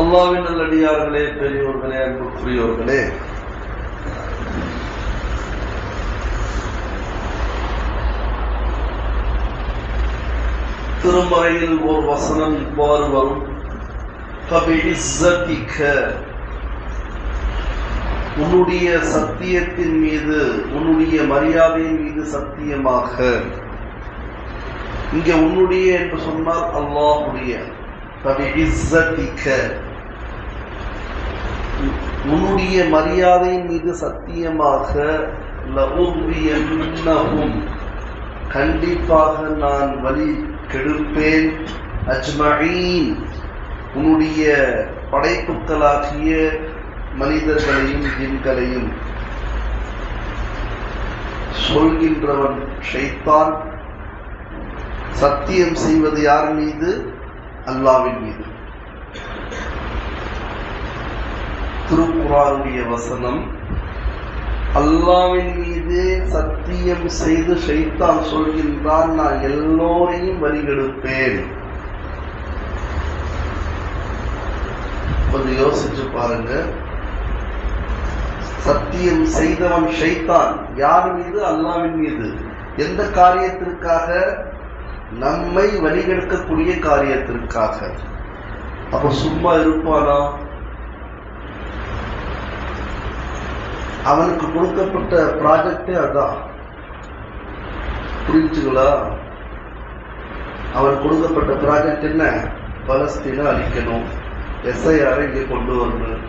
அல்லாவின் நல்லடியார்களே பெரியோர்களே அன்புக்குரியோர்களே திருமறையில் ஒரு வசனம் இவ்வாறு வரும். உன்னுடைய சத்தியத்தின் மீது உன்னுடைய மரியாதையின் மீது சத்தியமாக. இங்க உன்னுடைய என்று சொன்னால் அல்லாஹுடைய உன்னுடைய மரியாதையின் மீது சத்தியமாக லவுவியன்னஹும் கண்டிப்பாக நான் வழி கெடுப்பேன். அஜ்மீன். உன்னுடைய படைப்புக்களாகிய மனிதர்களையும் ஜின்களையும். சொல்கின்றவன் ஷைத்தான். சத்தியம் செய்வது யார் மீது? அல்லாவின் மீது. திருக்குறாருடைய வசனம் அல்லாவின் மீது சத்தியம் செய்து ஷைத்தான் சொல்கின்றான் நான் எல்லோரையும் வழிகெடுப்பேன். கொஞ்சம் யோசிச்சு பாருங்க. சத்தியம் செய்தவன் ஷைத்தான். யார் மீது? அல்லாவின் மீது. எந்த காரியத்திற்காக? நம்மை வழிகெடுக்கக்கூடிய காரியத்திற்காக. அப்ப சும்மா இருப்பானா? அவனுக்கு கொடுக்கப்பட்ட ப்ராஜெக்டே அதான். புரிஞ்சுங்களா? அவன் கொடுக்கப்பட்ட ப்ராஜெக்ட் என்ன? பலஸ்தீனை அழிக்கணும். எஸ்ஐஆரை இங்கே கொண்டு வரணும்.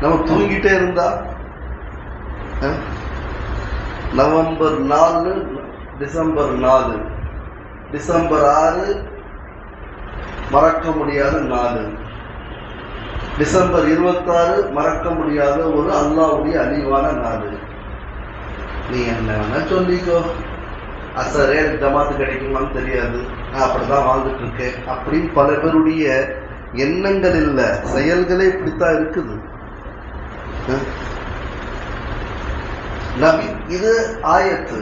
நம்ம தூங்கிட்டே இருந்தா? நவம்பர் நாலு டிசம்பர் நாலு. டிசம்பர் ஆறு மறக்க முடியாத நாலு டிசம்பர் இருபத்தாறு மறக்க முடியாத ஒரு அல்லாவுடைய அழிவான நாடு நீ என்ன வேணா சொல்லிக்கோ. அசரே ஜமாத்து கிடைக்குமான்னு தெரியாது. நான் அப்படிதான் வாழ்ந்துட்டு இருக்கேன் அப்படின்னு பல பேருடைய எண்ணங்கள் இல்ல. செயல்களே இப்படித்தான் இருக்குது. நபி இது ஆயத்து.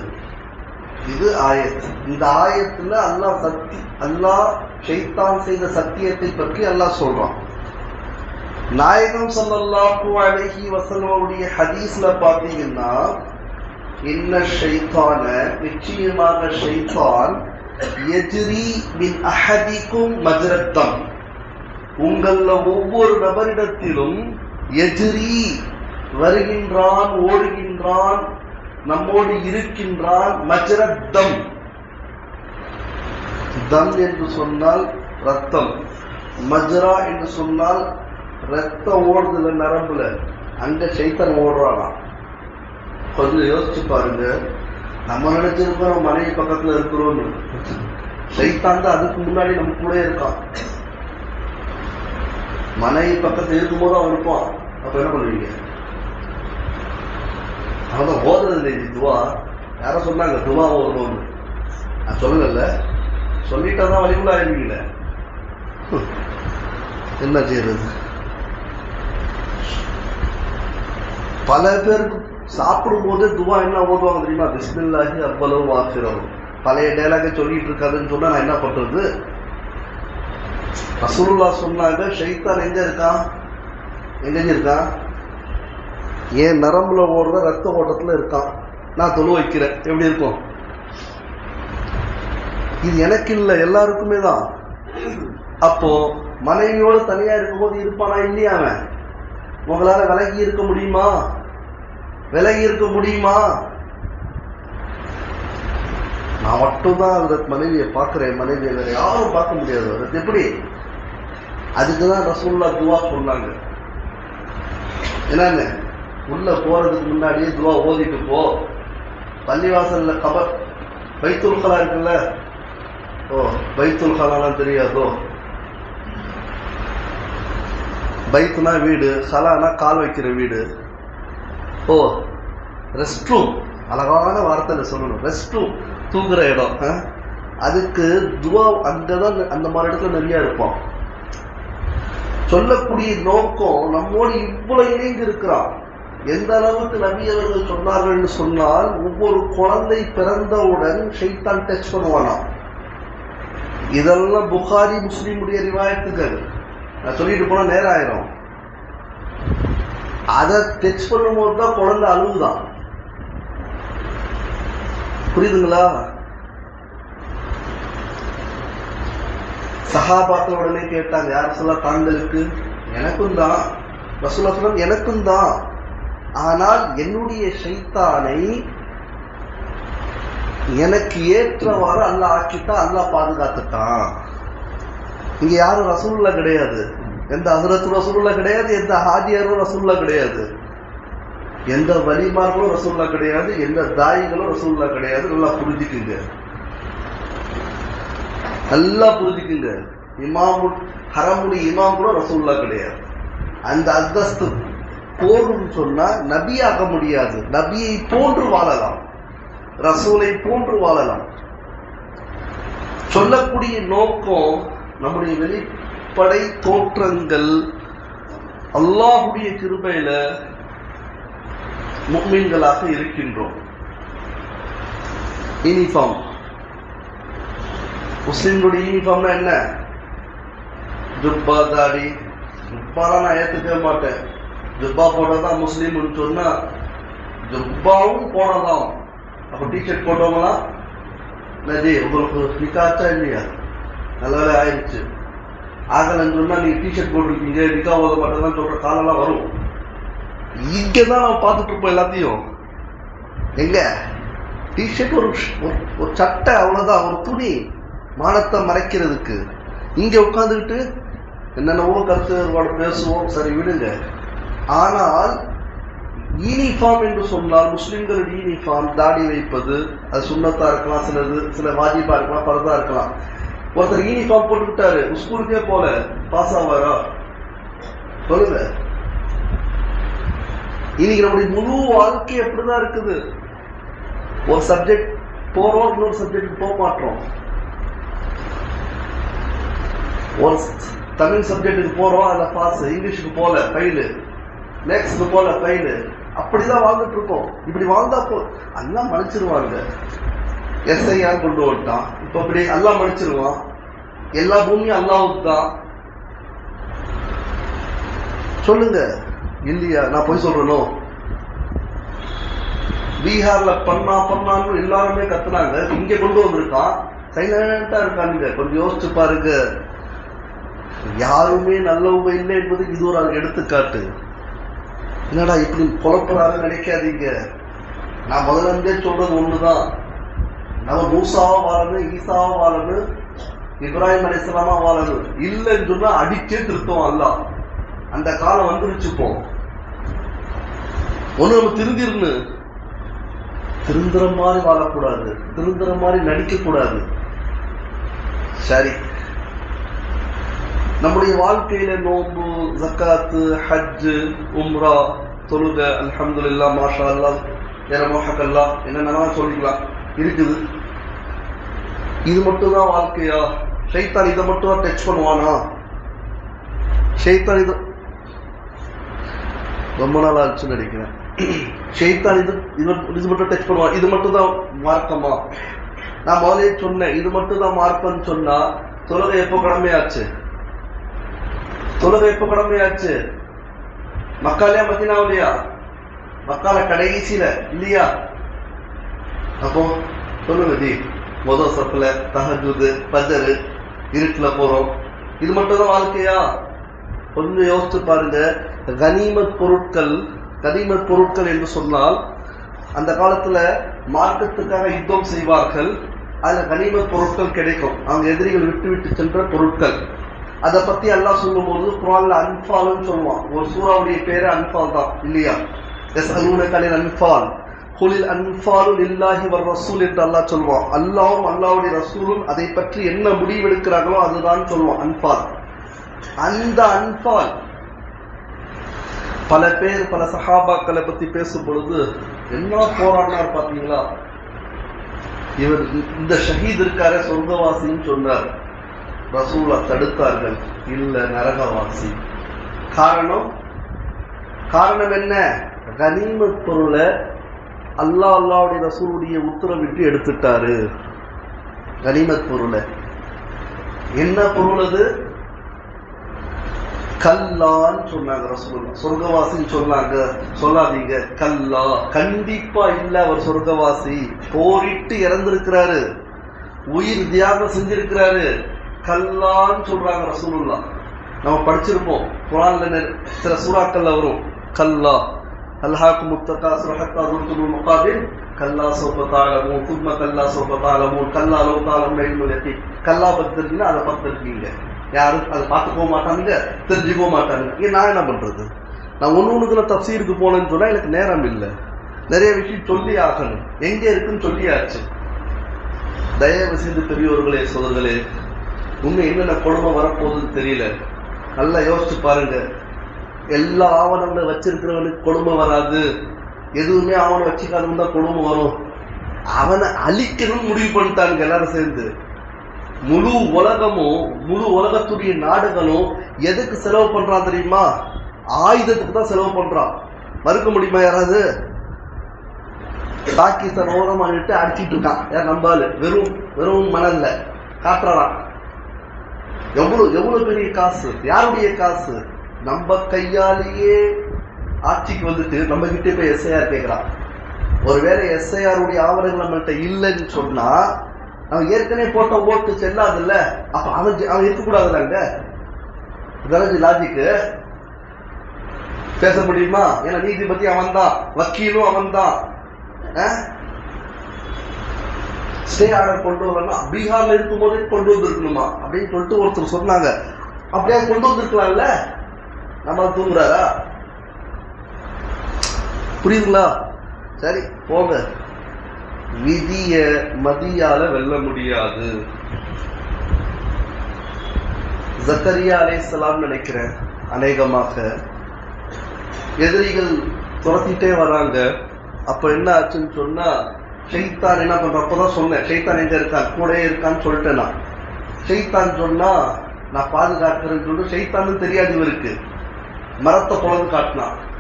இது ஆயத்து இந்த ஆயத்துல அல்லாஹ் சக்தி அல்லாஹ் ஷைத்தான் செய்த சத்தியத்தை பற்றி அல்லாஹ் சொல்றான். நாயகம் ஸல்லல்லாஹு அழகி வஸல்லமுடைய ஹதீஸ்ல பாத்தீங்கன்னா என்ன ஷைத்தான நிச்சயமாக ஷைத்தான் எஜ்ரி மின் அஹதிக்கும் மஜ்ரத்தம். உங்கள ஒவ்வொரு நபரிடத்திலும் எஜ்ரி வருகின்றான் ஓடுகின்றான் நம்மோடு இருக்கின்றான் மஜ்ரத்தம் தம். என்று சொன்னால் ரத்தம். மஜ்ரா என்று சொன்னால் ரத்தம் ஓடுதுல நரம்புல. அங்க சைத்தன் ஓடுறானா? கொஞ்சம் யோசிச்சு பாருங்க. நம்ம நினைச்சிருக்கிறோம் மனைவி பக்கத்துல இருக்கிறோம்னு. சைத்தான் தான் அதுக்கு முன்னாடி நம்ம கூட இருக்கான். மனைவி பக்கத்துல இருக்கும்போது அவன் இருப்பான். அப்ப என்ன பண்ணுவீங்க? அவன் ஓதுறது இல்லை துவா. யாரோ சொன்னாங்க துவா ஓதுறோம்னு நான் சொல்லல சொல்லிட்டா தான் வழிகுள்ள ஆயிருவீங்களே என்ன செய்யறது? பல பேருக்கு சாப்பிடும் போது துவா என்ன ஓதுவாங்க தெரியுமா? பிஸ்மில்லாஹி அவ்வளவு வாசிரம் பழைய டைலாக சொல்லிட்டு இருக்காதுன்னு சொன்னா நான் என்ன பண்றது? ரசூலுல்லா சொன்னாங்க ஷைத்தான் எங்க இருக்கான் எங்க இருக்கான்? என் நரம்புல ஓடுற ரத்த ஓட்டத்தில் இருக்கான் நான் தொழு வைக்கிறேன். எப்படி இருக்கும்? இது எனக்கு இல்லை எல்லாருக்குமே தான். அப்போ மனைவியோடு தனியா இருக்கும்போது இருப்பானா இல்லையா அவன்? உங்களால விலகி இருக்க முடியுமா? விலகி இருக்க முடியுமா? நான் மட்டும்தான் அந்த மனைவியை பார்க்குறேன். மனைவியை வேற யாரும் பார்க்க முடியாது. அது எப்படி? அதுக்கு தான் ரசூல்லா துவா சொன்னாங்க. என்னன்னு? உள்ள போறதுக்கு முன்னாடியே துவா ஓதிட்டு போ. பள்ளிவாசல்ல கபர் பைத்துல் கலா இருக்குல்ல? ஓ பைத்துல் கலாலாம் தெரியாதோ? பைத்துனா வீடு கலானா கால் வைக்கிற வீடு. ஓ ரெஸ்ட் ரூம் அழகான வார்த்தையில் சொல்லணும். ரெஸ்ட் ரூம் தூங்குற இடம். ஆ? அதுக்கு துவா அங்கே தான் அந்த மாதிரி இடத்துல நிறைய இருப்போம் சொல்லக்கூடிய நோக்கம் நம்மோடு இவ்வளவு இணைந்து இருக்கிறான். எந்த அளவுக்கு நபி அவர்கள் சொன்னார்கள்னு சொன்னால் ஒவ்வொரு குழந்தை பிறந்தவுடன் ஷைத்தான் டச் பண்ணுவானாம். இதெல்லாம் புகாரி முஸ்லீமுடைய ரிவாயத்துக்கள் நான் சொல்லிட்டு போனா நேரம் ஆயிரும். அதை டச் பண்ணும்போது தான் குழந்தை அழுகுதான். புரியுதுங்களா? சஹாபாக்கள் உடனே கேட்டாங்க யார் சொல்ல தாங்களுக்கு எனக்கும் தான். ரசூலா சொல்லம் எனக்கும் தான். ஆனால் என்னுடைய சைத்தானை எனக்கு ஏற்றவாறு அல்லாஹ் ஆக்கிட்டான் அல்லாஹ் பாதுகாத்துட்டான். இங்க யாரும் ரசூல்ல கிடையாது. எந்த அசரத்து ரசூல்ல கிடையாது எந்த ஹாஜியாரும் ரசூல்லா கிடையாது. எந்த வலிமார்களும் ரசூல்லா கிடையாது எந்த தாயிகளும் ரசூல்லா கிடையாது. நல்லா புரிஞ்சுக்குங்க. நல்லா புரிஞ்சுக்குங்க. இமாமு ஹரமுடி இமாம் கூட ரசூல்லா கிடையாது. அந்த அந்தஸ்து போதும் சொன்னா நபி ஆக முடியாது. நபியை போன்று வாழலாம். ரசூலை போன்று வாழலாம். சொல்லக்கூடிய நோக்கம் நம்முடைய வெளிப்படை தோற்றங்கள் அல்லாஹுடைய கிருபையில முக்மீன்களாக இருக்கின்றோம். யூனிஃபார்ம் முஸ்லிம்களுடைய யூனிஃபார்ம்னா என்ன? ஜுப்பா தாடி ஜுப்பாலாம் நான் ஏத்துக்கவே மாட்டேன். ஜுப்பா போட்டதான் முஸ்லீம்னு சொன்னா ஜுப்பாவும் போனதாம் அப்போ டிஷர்ட் போட்டவங்களா? நதி உங்களுக்கு நிக்காச்சா இல்லையா? நல்ல வேலை ஆயிடுச்சு ஆகலன்னு சொன்னா நீங்க டிஷர்ட் போட்டிருக்கீங்க நிக்கா ஓத மாட்டேதான் சொல்ற காலம்லாம் வரும். இங்க தான் நம்ம பார்த்துட்டு இருப்போம் எல்லாத்தையும். எங்க? டிஷர்ட் ஒரு ஒரு- ஒரு சட்டை அவ்வளோதான் ஒரு துணி மானத்தை மறைக்கிறதுக்கு. இங்கே உட்காந்துக்கிட்டு என்னென்னவோ கருத்து வேறுபாடு பேசுவோம். சரி விடுங்க. ஆனால் யூனிஃபார்ம் என்று சொன்னால் முஸ்லிம்களுடைய யூனிஃபார்ம் தாடி வைப்பது அது சுண்ணத்தா இருக்கலாம் சிலது சில வாஜிபா இருக்கலாம் பரதா இருக்கலாம். ஒருத்தர் யூனிஃபார்ம் போட்டு விட்டாரு ஸ்கூலுக்கே போல பாஸ் ஆவாரா? சொல்லுங்க. இன்னைக்கு நம்முடைய முழு வாழ்க்கை அப்படிதான் இருக்குது. ஒரு சப்ஜெக்ட் போறோம் இன்னொரு சப்ஜெக்ட் போக மாட்டோம். ஒரு தமிழ் சப்ஜெக்டுக்கு போறோம் அதுல பாஸ் இங்கிலீஷுக்கு போல ஃபைலு மேக்ஸ் போல ஃபெயிலு அப்படிதான் வாழ்ந்துட்டு இருக்கோம் இப்படி வாழ்ந்தா போ எல்லாம் மன்னிச்சிருவாங்க. எஸ்ஐஆர் கொண்டு வந்துட்டான். இப்ப அப்படி எல்லாம் மன்னிச்சிருவான். எல்லா பூமியும் அல்லாவுக்கு தான் சொல்லுங்க. இல்லையா? நான் போய் சொல்றனும் பீகார்ல பண்ணா பண்ணான்னு எல்லாருமே கத்துனாங்க. இங்க கொண்டு வந்திருக்கான். சைலண்டா இருக்கானுங்க. கொஞ்சம் யோசிச்சு பாருங்க. யாருமே நல்லவங்க இல்லை என்பது இது ஒரு எடுத்துக்காட்டு. என்னடா இப்படி குழப்பறாங்க நினைக்காதீங்க. நான் முதல்ல இருந்தே சொல்றது ஒண்ணுதான். நம்ம மூசாவா வாழணும் ஈசாவா வாழணும் இப்ராஹிம் அலிஸ்லாமா வாழணும். இல்லைன்னு சொன்னா அடிச்சே திருத்தம் அல்ல அந்த காலம் வந்துருச்சுப்போம் ஒண்ணு நம்ம திருந்திருன்னு. திருந்துற மாதிரி வாழக்கூடாது. திருந்துற மாதிரி நடிக்க கூடாது சரி. நம்முடைய வாழ்க்கையில நோன்பு ஜக்காத்து ஹஜ்ஜு உம்ரா தொழுக அல்ஹம்துலில்லா மாஷா அல்லா என மோஹக்கல்லா என்னென்ன சொல்லிக்கலாம். இருக்குது. இது மட்டும் தான் வாழ்க்கையா? ஷைத்தான் இதை மட்டும் தான் டச் பண்ணுவானா? ஷைத்தான் இது ரொம்ப நாள் ஆச்சுன்னு நினைக்கிறேன். ஷைத்தான் இது இது இது மட்டும் டச் பண்ணுவான் இது மட்டும் தான் மார்க்கமா? நான் முதலே சொன்னேன் இது மட்டும் தான் மார்க்கம்னு சொன்னா தொழுகை எப்போ கடமையாச்சு? தொழுகை எப்ப கடமையாச்சு? மக்காலையா மதினாவிலையா? மக்கால கடைசியில இல்லையா? அப்போ சொல்லுங்க ஜி முதல் சப்புல தஹஜுது பஜரு இருட்டுல போறோம். இது மட்டும் தான் வாழ்க்கையா? கொஞ்சம் யோசிச்சு பாருங்க. கனிமத் பொருட்கள் கனிமத் பொருட்கள் என்று சொன்னால் அந்த காலத்துல மார்க்கத்துக்காக யுத்தம் செய்வார்கள். அதுல கனிமத் பொருட்கள் கிடைக்கும். அவங்க எதிரிகள் விட்டு விட்டு சென்ற பொருட்கள். அதை பத்தி அல்லாஹ் சொல்லும்போது குரான்ல அன்பால்னு சொல்லுவான். ஒரு சூறாவுடைய பேரு அன்பால் தான் இல்லையா? எஸ் அலூனக்காலின் அன்பால் குலில் அன்பாலு இல்லாஹி வர் ரசூல் என்று அல்லாஹ் சொல்லுவான். அல்லாவும் அல்லாவுடைய ரசூலும் அதை பற்றி என்ன முடிவெடுக்கிறார்களோ அதுதான் சொல்லுவான் அன்பால் அந்த அன்பால் பல பேர் பல சஹாபாக்களை பத்தி பேசும் பொழுது என்ன போராடினார் பாத்தீங்களா? இவர் இந்த ஷஹீத் இருக்காரே சொர்க்கவாசின்னு சொன்னார். ரசூலா தடுத்தார்கள். இல்ல நரகவாசி. காரணம்? காரணம் என்ன? கனிம பொருளை அல்லா அல்லாவுடைய ரசூலுடைய உத்தரவிட்டு எடுத்துட்டாரு. கனிமத் பொருளை. என்ன பொருள் அது? கல்லான்னு சொன்னாங்க ரசூல் சொர்க்கவாசின்னு சொன்னாங்க. சொல்லாதீங்க. கல்லா. கண்டிப்பா இல்ல அவர் சொர்க்கவாசி. போரிட்டு இறந்திருக்கிறாரு. உயிர் தியாகம் செஞ்சிருக்கிறாரு. கல்லான்னு சொல்றாங்க ரசூலுல்லா நம்ம படிச்சிருப்போம். குரான்ல சில சூறாக்கள்ல வரும். கல்லா. அல்ஹாக்கு முத்தகா சுரஹத்தா துர்துல் முகாதில் கல்லா சோபத்தாலமும் தாளமும் தும்ம கல்லா சோபத்தாலமும் கல்லா லோ தாளம் நெய்முலத்தி கல்லா பத்திருக்கீங்க அதை பத்திருக்கீங்க. யாரும் அதை பார்த்துக்க மாட்டாங்க தெரிஞ்சுக்க மாட்டாங்க ஏன் நான் என்ன பண்றது? நான் ஒன்று ஒன்றுக்குள்ள தப்சீருக்கு போனேன்னு சொன்னால் எனக்கு நேரம் இல்லை. நிறைய விஷயம் சொல்லி ஆகணும். எங்கே இருக்குன்னு சொல்லியாச்சு. தயவு செய்து பெரியோர்களே சோதர்களே உண்மை என்னென்ன கொடுமை வரப்போகுதுன்னு தெரியல. நல்லா யோசிச்சு பாருங்க. எல்லா ஆவணங்களும் வச்சிருக்கிறவனுக்கு கொடுமை வராது. எதுவுமே ஆவணம் வச்சுக்காதவன் தான் கொடுமை வரும். அவனை அழிக்கணும்னு முடிவு பண்ணிட்டாங்க எல்லாரும் சேர்ந்து. முழு உலகமும் முழு உலகத்துடைய நாடுகளும் எதுக்கு செலவு பண்றான் தெரியுமா? ஆயுதத்துக்கு தான் செலவு பண்றான். மறுக்க முடியுமா யாராவது? பாகிஸ்தான் ஓரமாக நிட்டு அடிச்சிட்டு இருக்கான். யார் நம்பாலு வெறும் வெறும் மணல்ல. காட்டுறான். எவ்வளவு எவ்வளவு பெரிய காசு? யாருடைய காசு? நம்ம கையாலேயே ஆட்சிக்கு வந்துட்டு நம்ம கிட்டே போய் எஸ்ஐஆர் கேட்கிறான் ஒருவேளை எஸ்ஐஆருடைய ஆவணங்கள் நம்மள்கிட்ட இல்லைன்னு சொன்னா அவன் ஏற்கனவே போட்ட ஓட்டு செல்லாதுல்ல? அப்ப அவன் அவன் அவன் இருக்கக்கூடாதுல்லங்க இதெல்லாம் லாஜிக்கு பேச முடியுமா? ஏன்னா நீதிபதி அவன் தான் வக்கீலும் அவன் தான் ஸ்டே ஆர்டர் கொண்டு வரணும்? பீகார்ல இருக்கும் போதே கொண்டு வந்திருக்கணுமா? அப்படின்னு சொல்லிட்டு ஒருத்தர் சொன்னாங்க. அப்படியே கொண்டு வந்திருக்கலாம்ல? நம்ம தூங்குறாரா? புரியுதுங்களா? சரி போங்க. விதிய மதியால வெல்ல முடியாது. ஜக்கரியா அலேசலாம் நினைக்கிறேன் அநேகமாக. எதிரிகள் துரத்திட்டே வராங்க அப்ப என்ன ஆச்சுன்னு சொன்னா ஷெய்தான் என்ன பண்ற? அப்பதான் சொன்னேன் ஷெய்தான் எங்க இருக்கான்? கூடயே இருக்கான்னு சொல்லிட்டேன் நான். ஷெய்தான் சொன்னா நான் பாதுகாக்கிறேன்னு சொல்லிட்டு ஷெய்தான் தெரியாது இவருக்கு. மரத்தை குழந்தை காட்டினான்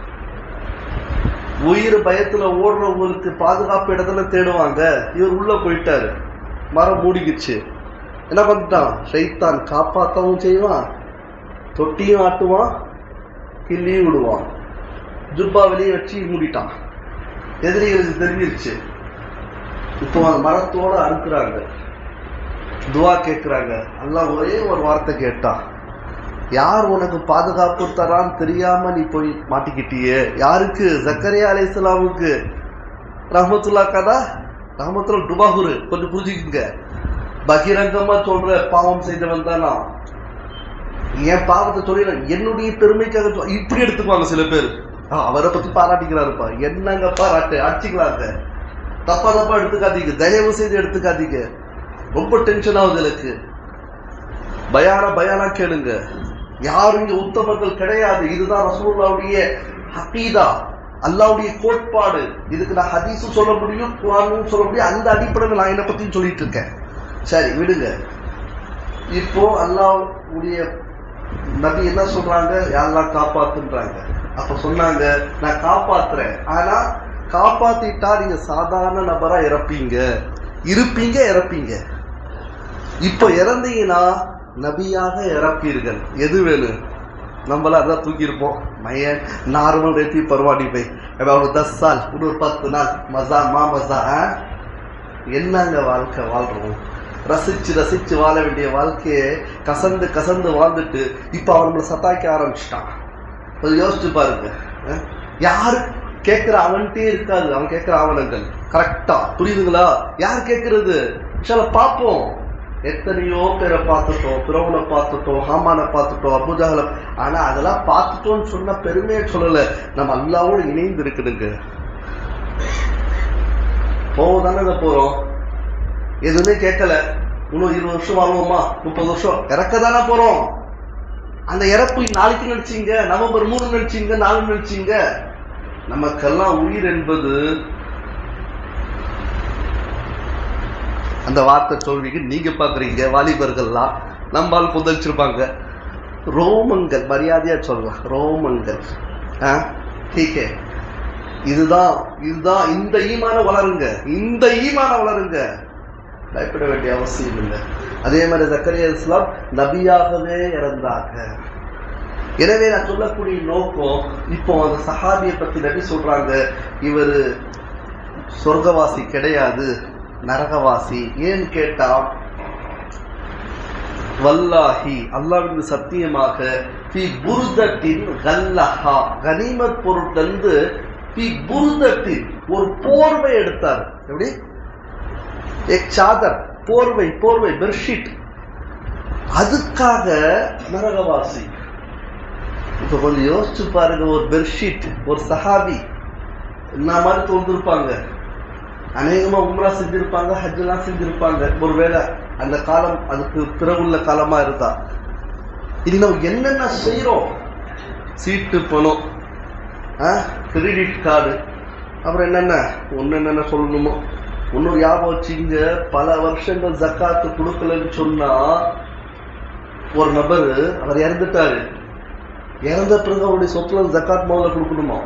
உயிர் பயத்துல ஓடுறவங்களுக்கு பாதுகாப்பு இடத்துல தேடுவாங்க. இவர் உள்ள போயிட்டாரு. மரம் மூடிக்கிச்சு. என்ன பண்ணிட்டான்? ஷைத்தான் காப்பாத்தவும் செய்வான். தொட்டியும் ஆட்டுவான். கிள்ளியும் விடுவான். ஜுப்பா வெளியே வச்சு மூடிட்டான். எதிரிகளுக்கு தெரிஞ்சிருச்சு இப்போ அந்த மரத்தோட அறுக்குறாங்க. துவா கேட்குறாங்க. அல்லா ஒரே ஒரு வார்த்தை கேட்டான் யார் உனக்கு பாதுகாப்பு தரான்னு தெரியாம நீ போய் மாட்டிக்கிட்டியே? யாருக்கு? ஜக்கரியா அலைஹிஸ்ஸலாமுக்கு ரஹமத்துல்லா கதா ரஹமத்துல டுபாகுரு கொஞ்சம் புரிஞ்சுக்குங்க. பகிரங்கமா சொல்ற பாவம் செய்தவன் தானா? என் பாவத்தை சொல்லிடுறேன். என்னுடைய பெருமைக்காக இப்படி எடுத்துக்குவாங்க சில பேர். அவரை பத்தி பாராட்டிக்கிறாருப்பா. என்னங்க பாராட்டு அடிச்சுக்கலாங்க. தப்பா தப்பா எடுத்துக்காதீங்க. தயவு செய்து எடுத்துக்காதீங்க. ரொம்ப டென்ஷன் ஆகுது எனக்கு. பயானா பயானா கேளுங்க. யாரும் இங்க உத்தமர்கள் கிடையாது. இதுதான் ரசூல்லாவுடைய ஹக்கீதா அல்லாவுடைய கோட்பாடு. இதுக்கு நான் ஹதீஸும் சொல்ல முடியும் குரானும் சொல்ல முடியும். அந்த அடிப்படையில் நான் என்னை பத்தியும் சொல்லிட்டு இருக்கேன். சரி விடுங்க. இப்போ அல்லாவுடைய நபி என்ன சொல்றாங்க? யாரெல்லாம் காப்பாத்துன்றாங்க. அப்ப சொன்னாங்க நான் காப்பாத்துறேன். ஆனா காப்பாத்திட்டா நீங்க சாதாரண நபரா இறப்பீங்க. இருப்பீங்க இறப்பீங்க. இப்போ இறந்தீங்கன்னா நபியாக இறப்பீர்கள். எது வேணும்? நம்மள அதான் தூக்கியிருப்போம். மையன் நார்மல் ரேத்தி பரவாடி போய். ஒரு தஸ் சால் இன்னொரு பத்து நாள். மசா மா மசா ஆ? என்னங்க வாழ்க்கை வாழ்றோம்? ரசிச்சு ரசிச்சு வாழ வேண்டிய வாழ்க்கையை கசந்து கசந்து வாழ்ந்துட்டு இப்போ அவன் நம்மளை சத்தாக்க ஆரம்பிச்சிட்டான். கொஞ்சம் யோசிச்சு பாருங்க யாரு கேட்குற கேட்கிற அவன்கிட்டே இருக்காது. அவன் கேட்கிற ஆவணங்கள். கரெக்டா புரியுதுங்களா? யார் கேட்கறது சில பார்ப்போம். எத்தனையோ பேரை பார்த்துட்டோம். பிரவனை பார்த்துட்டோம். ஹாமானை பார்த்துட்டோம். அபுஜாகலம் ஆனா அதெல்லாம் பார்த்துட்டோம்னு சொன்ன பெருமையை சொல்லல. நம்ம அல்லாவோடு இணைந்து இருக்குதுங்க இருக்கணுங்க போதானங்க போறோம்? எதுவுமே கேட்கல. இன்னும் இருபது வருஷம் வாழ்வோமா? முப்பது வருஷம். இறக்க தானே போறோம். அந்த இறப்பு நாளைக்கு நினைச்சீங்க. நவம்பர் மூணு நினைச்சீங்க. நாலு நினைச்சீங்க. நமக்கெல்லாம் உயிர் என்பது அந்த வார்த்தை தோல்விக்கு நீங்க பாக்குறீங்க வாலிபர்கள்லாம் நம்பால் புதச்சிருப்பாங்க ரோமங்கள் மரியாதையா சொல்லலாம். ரோமங்கள். ஆ? டீக்கே இதுதான் இதுதான் இந்த ஈமான வளருங்க. இந்த ஈமான வளருங்க. பயப்பட வேண்டிய அவசியம் இல்லை. அதே மாதிரி சக்கரிய இஸ்லாம் நபியாகவே இறந்தாங்க. எனவே நான் சொல்லக்கூடிய நோக்கம் இப்போ அந்த சஹாபியை பத்தி நபி சொல்றாங்க இவர் சொர்க்கவாசி கிடையாது நரகவாசி. ஏன்னு கேட்டா வல்லாஹி அல்லாவின் சத்தியமாக பி புருதத்தின் கல்லஹா. கனிமத் பொருட்கள் பி புருதத்தின் ஒரு போர்வை எடுத்தார். எப்படி? எக் சாதர் போர்வை போர்வை பெட்ஷீட். அதுக்காக நரகவாசி. இப்ப கொஞ்சம் யோசிச்சு பாருங்க ஒரு பெட்ஷீட் ஒரு சஹாபி என்ன மாதிரி தோன்றிருப்பாங்க? அநேகமா உம்ரா செஞ்சிருப்பாங்க ஹஜ்ஜெல்லாம் செஞ்சிருப்பாங்க. ஒருவேளை அந்த காலம் அதுக்கு பிறகுள்ள காலமா இருந்தா. இது நம்ம என்னென்ன செய்யறோம் சீட்டு பணம் கிரெடிட் கார்டு அப்புறம் என்னென்ன? ஒன்று என்னென்ன சொல்லணுமோ? இன்னொரு ஞாபகம் வச்சுங்க பல வருஷங்கள் ஜக்காத்து கொடுக்கலன்னு சொன்னா ஒரு நபர் அவர் இறந்துட்டாரு. இறந்த பிறகு அவருடைய சொத்துல ஜக்காத் முதல்ல கொடுக்கணுமா?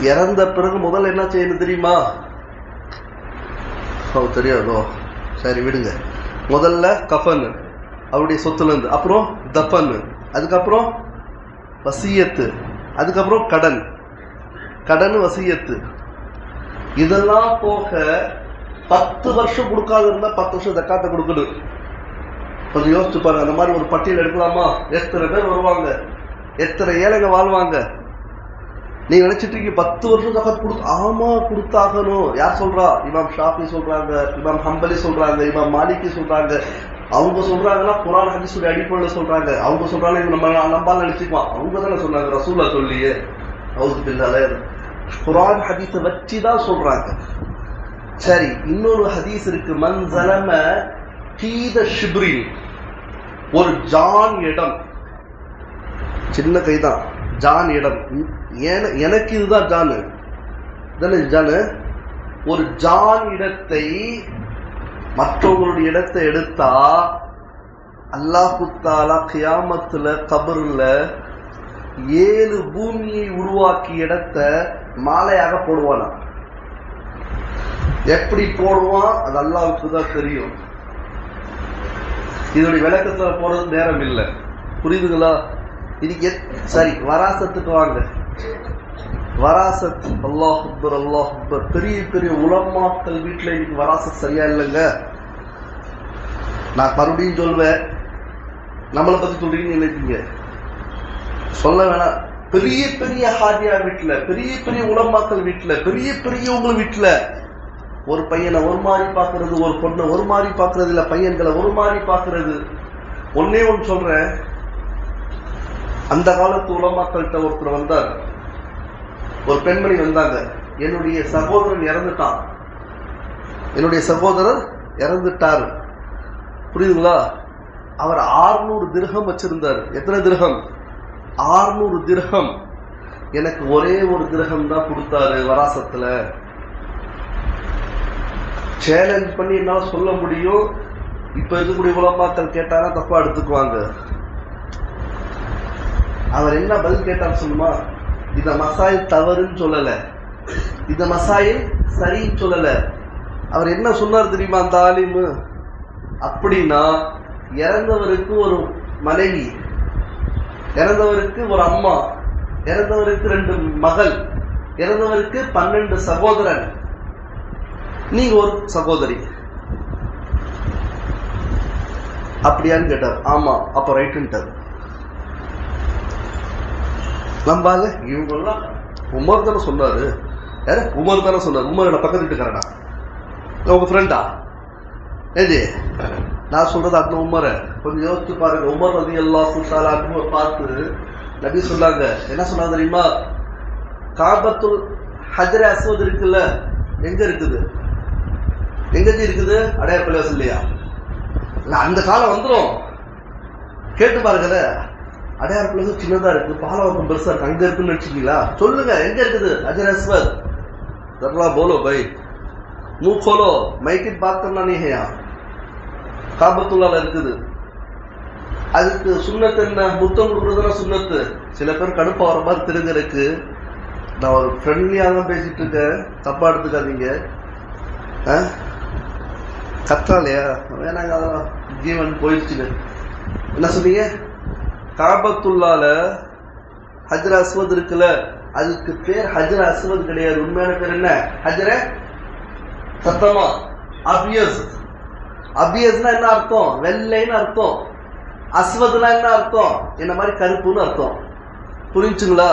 இறந்த பிறகு முதல்ல என்ன செய்யணும் தெரியுமா? ஓ தெரியாதோ? சரி விடுங்க. முதல்ல கஃபன் அவருடைய சொத்துல இருந்து. அப்புறம் தஃபன் அதுக்கப்புறம் வசியத்து அதுக்கப்புறம் கடன். கடன் வசியத்து. இதெல்லாம் போக பத்து வருஷம் கொடுக்காத இருந்தால் பத்து வருஷம் தக்காத்தை கொடுக்கணும். கொஞ்சம் யோசிச்சு பாருங்க அந்த மாதிரி ஒரு பட்டியல் எடுக்கலாமா? எத்தனை பேர் வருவாங்க? எத்தனை ஏழைங்க வாழ்வாங்க? நீ நினைச்சிட்டு இருக்கீங்க பத்து வருஷம் தக்காத் கொடுத்து ஆமா கொடுத்தாகணும். யார் சொல்றா? இமாம் ஷாஃபி சொல்றாங்க இமாம் ஹம்பலி சொல்றாங்க இமாம் மாலிகி சொல்றாங்க. அவங்க சொல்றாங்கன்னா குரான் ஹதீஸுடைய அடிப்படையில் சொல்றாங்க. அவங்க சொல்றாங்க நம்ம நம்பால் நினைச்சுக்குவான். அவங்க தானே சொன்னாங்க ரசூலா சொல்லியே. ஹவுஸ் பில்லால குரான் ஹதீஸை வச்சு தான் சொல்றாங்க. சரி இன்னொரு ஹதீஸ் இருக்கு. மன் ஜலம கீத ஷிப்ரின். ஒரு ஜான் இடம். சின்ன கைதான். ஜான் இடம். எனக்கு இதுதான் ஜானு. தானே ஜானு? ஒரு ஜான் இடத்தை மற்றவங்களுடைய இடத்தை எடுத்தா அல்லாஹுத்தாலா தாலா கியாமத்துல கபருல ஏழு பூமியை உருவாக்கிய இடத்த மாலையாக போடுவானா? எப்படி போடுவான்? அது அல்லாவுக்கு தான் தெரியும். இதோட விளக்கத்துல போறது நேரம் இல்லை. புரியுதுங்களா? இன்னைக்கு சாரி வராசத்துக்கு வாங்க. வராசத் அல்லாஹ் அக்பர் அல்லாஹ் அக்பர். பெரிய பெரிய உலமாக்கள் வீட்டுல இன்னைக்கு வராசத் சரியா இல்லைங்க? நான் மறுபடியும் சொல்வேன். நம்மளை பத்தி சொல்றீங்கன்னு நினைப்பீங்க. சொல்ல வேணாம். பெரிய பெரிய ஹாஜியா வீட்டுல பெரிய பெரிய உலமாக்கள் வீட்டுல பெரிய பெரியவங்க வீட்டுல ஒரு பையனை ஒரு மாதிரி பார்க்கறது ஒரு பொண்ணை ஒரு மாதிரி பார்க்கறது இல்ல பையன்களை ஒரு மாதிரி பார்க்கறது. ஒன்னே ஒன்று சொல்றேன். அந்த காலத்து உலமாக்கள்கிட்ட ஒருத்தர் வந்தார். ஒரு பெண்மணி வந்தாங்க. என்னுடைய சகோதரன் இறந்துட்டான். என்னுடைய சகோதரர் இறந்துட்டார். புரியுதுங்களா? அவர் ஆறுநூறு திருகம் வச்சிருந்தார். எத்தனை திருகம்? ஆறுநூறு திருகம். எனக்கு ஒரே ஒரு திருகம் தான் கொடுத்தாரு வராசத்துல. சேலஞ்ச் பண்ணி என்னால சொல்ல முடியும்? இப்ப இருக்கக்கூடிய உலமாக்கள் கேட்டாலும் தப்பா எடுத்துக்குவாங்க. அவர் என்ன பதில் கேட்டார் சொல்லுமா? இந்த மசாயில் தவறுன்னு சொல்லல. இந்த மசாயில் சரின்னு சொல்லல. அவர் என்ன சொன்னார் தெரியுமா அந்த ஆலிமு? அப்படின்னா இறந்தவருக்கு ஒரு மனைவி இறந்தவருக்கு ஒரு அம்மா இறந்தவருக்கு ரெண்டு மகள் இறந்தவருக்கு பன்னெண்டு சகோதரன் நீங்க ஒரு சகோதரி. அப்படியான்னு கேட்டார். ஆமா அப்ப ரைட்டுன்ட்டார். நம்பால இவங்கெல்லாம் உமர் தானே சொன்னாரு. யாரு? உமர் தானே சொன்னார். உமர் என்ன பக்கத்து வீட்டுக்காரடா உங்க ஃப்ரெண்டா ஏஜி நான் சொல்றது அந்த உமரை. கொஞ்சம் யோசித்து பாருங்க. உமர் வந்து எல்லா சுத்தாலான்னு பார்த்து நபி சொன்னாங்க. என்ன சொன்னாங்க தெரியுமா? காபத்துல் ஹஜர அஸ்வத் இருக்குல்ல எங்க இருக்குது? எங்கேஜி இருக்குது? அடையார் பள்ளிவாசல் இல்லையா? அந்த காலம் வந்துடும் கேட்டு பாருங்கல அடையார் பள்ளிவாசல் சின்னதாக இருக்குது. பாலவாக்கம் பெருசாக இருக்குது அங்கே இருக்குன்னு நினச்சிட்டீங்களா சொல்லுங்கள் எங்கே இருக்குது? அஜரேஸ்வர். தர்லா போலோ பை மூ கோலோ மைக்கின் பார்த்தோம்னா நீஹையா காபத்துள்ளால இருக்குது. அதுக்கு சுண்ணத்து என்ன? முத்தம் கொடுக்குறதுனா சுண்ணத்து. சில பேர் கடுப்பாக வர மாதிரி திருங்கருக்கு நான் ஒரு ஃப்ரெண்ட்லியாக தான் பேசிகிட்டு இருக்கேன். தப்பாக எடுத்துக்காதீங்க. ஆ? கத்தாலையா? வேணாங்க அதெல்லாம் ஜீவன் போயிடுச்சுங்க. என்ன சொன்னீங்க? காபத்துள்ளால ஹஜ்ர அஸ்வத் இருக்குல்ல அதுக்கு பேர் ஹஜ்ர அஸ்வத் கிடையாது. உண்மையான பேர் என்ன? ஹஜ்ர சத்தமா? அபியஸ். அபியஸ்னா என்ன அர்த்தம்? வெள்ளைன்னு அர்த்தம். அஸ்வத்னா என்ன அர்த்தம்? என்ன மாதிரி கருப்புன்னு அர்த்தம். புரிஞ்சுங்களா?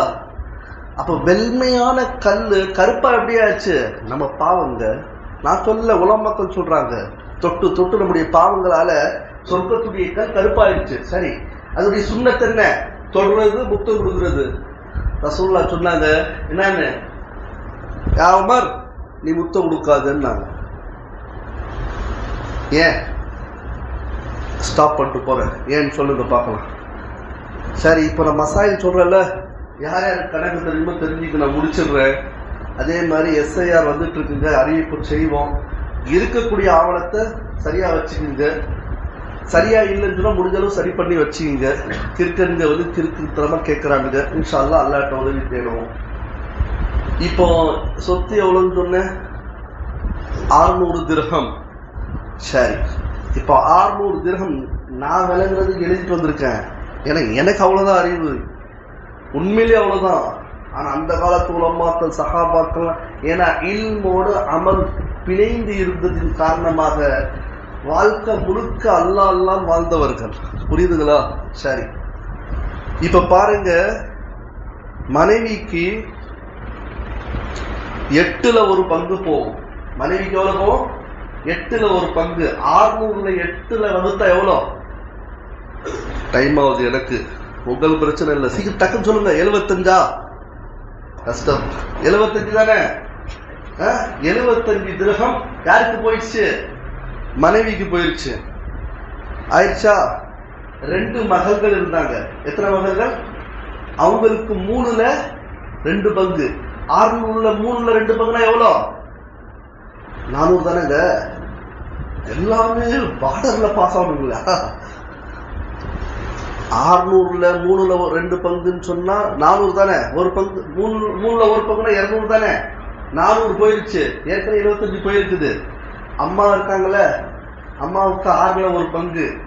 அப்போ வெண்மையான கல் கருப்பா எப்படி ஆச்சு? நம்ம பாவங்க நான் சொல்ல உலக மக்கள் சொல்றாங்க. தொட்டு தொட்டு நம்முடைய பாவங்களால சொர்க்கத்துடைய கல் கருப்பாயிருச்சு. சரி அதனுடைய சுண்ணத்து என்ன? தொடுறது முத்தம் கொடுக்கறது. ரசூல்லா சொன்னாங்க என்னன்னு? யா உமர் நீ முத்தம் கொடுக்காதுன்னாங்க. ஏன்? ஸ்டாப் பண்ணிட்டு போகிறேன் ஏன்னு சொல்லுங்க பார்க்கலாம். சரி இப்போ நான் மசாயில் சொல்கிறேன்ல யார் யார் கணக்கு தெரியுமோ தெரிஞ்சுக்க நான் முடிச்சிடுறேன். அதே மாதிரி எஸ்ஐஆர் வந்துட்டு இருக்குங்க அறிவிப்பு செய்வோம். இருக்கக்கூடிய ஆவணத்தை சரியா வச்சுக்கோங்க. சரியா இல்லைன்னு சொன்னா முடிஞ்சளவு சரி பண்ணி வச்சுக்கோங்க. கிறுக்கனுங்க வந்து கிறுக்குத்தனமா கேட்கறானுங்க இன்ஷால்லா அல்லாட்ட உதவி தேடுவோம். இப்போ சொத்து எவ்வளோன்னு சொன்னேன்? ஆறுநூறு திரகம். சரி. இப்போ ஆறுநூறு திரகம் நான் விளங்குறதுக்கு எழுதிட்டு வந்திருக்கேன். ஏன்னா எனக்கு அவ்வளோதான் அறிவு. உண்மையிலே அவ்வளோதான் ஆனா அந்த காலத்து உலமாக்கள் சகாபாக்கள் ஏன்னா இல்மோடு அமல் பிணைந்து இருந்ததின் காரணமாக வாழ்க்கை முழுக்க அல்லா அல்லாம் வாழ்ந்தவர்கள். புரியுதுங்களா? சரி. இப்ப பாருங்க மனைவிக்கு எட்டுல ஒரு பங்கு போகும். மனைவிக்கு எவ்வளவு போகும்? எட்டுல ஒரு பங்கு. ஆறுநூறுல எட்டுல வகுத்தா எவ்வளோ? டைம் ஆகுது எனக்கு. உங்கள் பிரச்சனை இல்லை. சீக்கிரம் டக்குன்னு சொல்லுங்க. எழுபத்தஞ்சா கஷ்டம். எழுபத்தஞ்சு தானே? எழுபத்தஞ்சு திரகம் யாருக்கு போயிடுச்சு? மனைவிக்கு போயிடுச்சு ஆயிடுச்சா? ரெண்டு மகள்கள் இருந்தாங்க. எத்தனை மகள்கள்? அவங்களுக்கு மூணுல ரெண்டு பங்கு. ஆறுநூறுல மூணுல ரெண்டு பங்குனா எவ்வளோ? நானூறு தானேங்க. எல்லாமே பார்டர்ல பாஸ் ஆகணுங்களா? ஆறுநூறுல மூணுல ரெண்டு பங்குன்னு சொன்னா நானூறு தானே? ஒரு பங்கு மூணு மூணுல ஒரு பங்குனா இருநூறு தானே? நானூறு போயிருச்சு. ஏற்கனவே இருபத்தஞ்சு போயிருக்குது. அம்மா இருக்காங்கல்ல அம்மாவுக்கு ஆறுல ஒரு பங்கு.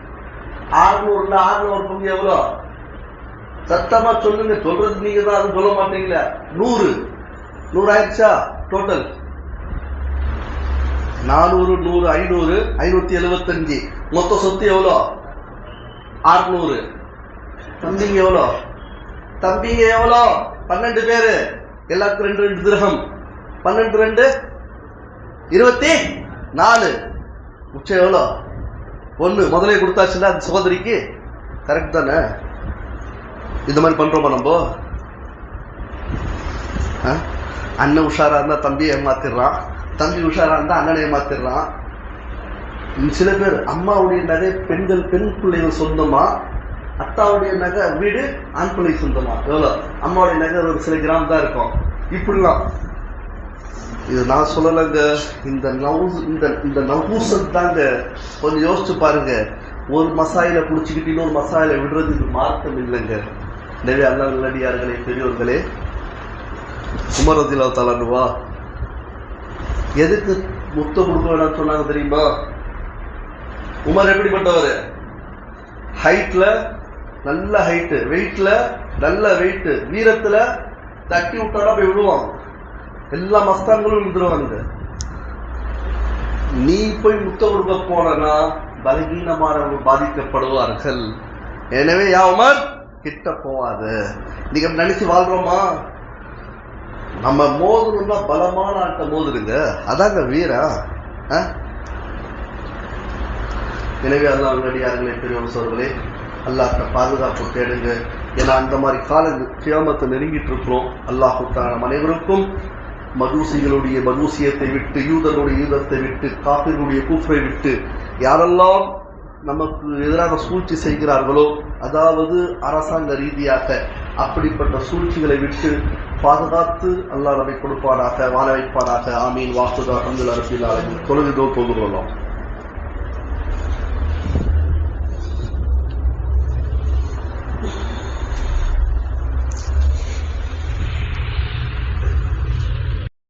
ஆறுநூறுல ஆறுல ஒரு பங்கு எவ்வளோ? சத்தமா சொல்லுங்க. சொல்றது நீங்க தான். அது சொல்ல மாட்டீங்களா. நூறு. நூறு ஆயிடுச்சா? டோட்டல் நானூறு நூறு ஐநூறு ஐநூத்தி எழுபத்தஞ்சு மொத்த சொத்து எவ்வளோ? ஆறுநூறு. தம்பிங்க எவ்வளோ? தம்பிங்க எவ்வளோ? பன்னெண்டு பேரு. எல்லாத்துக்கும் ரெண்டு ரெண்டு திருகம். பன்னெண்டு ரெண்டு. இருபத்தி நாலு. உச்சம் எவ்வளோ? ஒன்று முதலே கொடுத்தாச்சுன்னா அந்த சகோதரிக்கு? கரெக்ட் தானே? இந்த மாதிரி பண்ணுறோமா நம்ம? ஆ? அண்ணன் உஷாராக இருந்தால் தம்பியை ஏமாத்திடுறான். தம்பி உஷாராக இருந்தால் அண்ணனை ஏமாத்திடுறான். சில பேர் அம்மாவுடைய நகை பெண்கள் பெண் பிள்ளைகள் சொந்தமாக அத்தாவுடைய நகை வீடு ஆண் சொந்தமா. எவ்வளோ அம்மாவுடைய நகை ஒரு சில கிராம் தான் இருக்கும். இப்படிலாம். இது நான் சொல்லலைங்க. இந்த நவுஸ் இந்த இந்த நவூசல் தாங்க. கொஞ்சம் யோசிச்சு பாருங்க. ஒரு மசாயில குடிச்சுக்கிட்டு இன்னொரு மசாயில விடுறதுக்கு மார்க்கம் இல்லைங்க. எனவே அல்ல நல்லடியார்களே பெரியோர்களே உமரதிலா தலனுவா எதுக்கு முத்த கொடுக்க வேணாம்னு சொன்னாங்க தெரியுமா? உமர் எப்படிப்பட்டவர்? ஹைட்ல நல்ல ஹைட்டு வெயிட்ல நல்ல வெயிட்டு வீரத்துல தட்டி விட்டாரா போய் விழுவாங்க எல்லா மஸ்தான்களும் விழுந்துருவாங்க நீ போய் முத்த கொடுக்க போனா பலகீனமானவர்கள் பாதிக்கப்படுவார்கள். எனவே யா கிட்ட போவாது. நீங்க நினைச்சு வாழ்றோமா? நம்ம மோதுறோம்னா பலமான ஆட்ட மோதுருங்க அதாங்க வீரா. ஆ? எனவே அல்லாஹ் நல்லடியார்களே பெரியவர் சோர்களே. அல்லாஹ்ட்ட பாதுகாப்பு தேடுங்க. ஏன்னா அந்த மாதிரி கால கியாமத்தை நெருங்கிட்டு இருக்கிறோம். அல்லாஹுத்தான அனைவருக்கும் மதூசிகளுடைய மதூசியத்தை விட்டு யூதனுடைய யூதத்தை விட்டு காப்பிர்களுடைய கூஃபரை விட்டு யாரெல்லாம் நமக்கு எதிராக சூழ்ச்சி செய்கிறார்களோ அதாவது அரசாங்க ரீதியாக அப்படிப்பட்ட சூழ்ச்சிகளை விட்டு பாதுகாத்து அல்லாஹ் நம்மை கொடுப்பாராக வாழ வைப்பாராக ஆமீன். வாசுதா அஹமதுல்லா ரபில் ஆலமீன். தொழுகிறோம் தொழுகிறோம்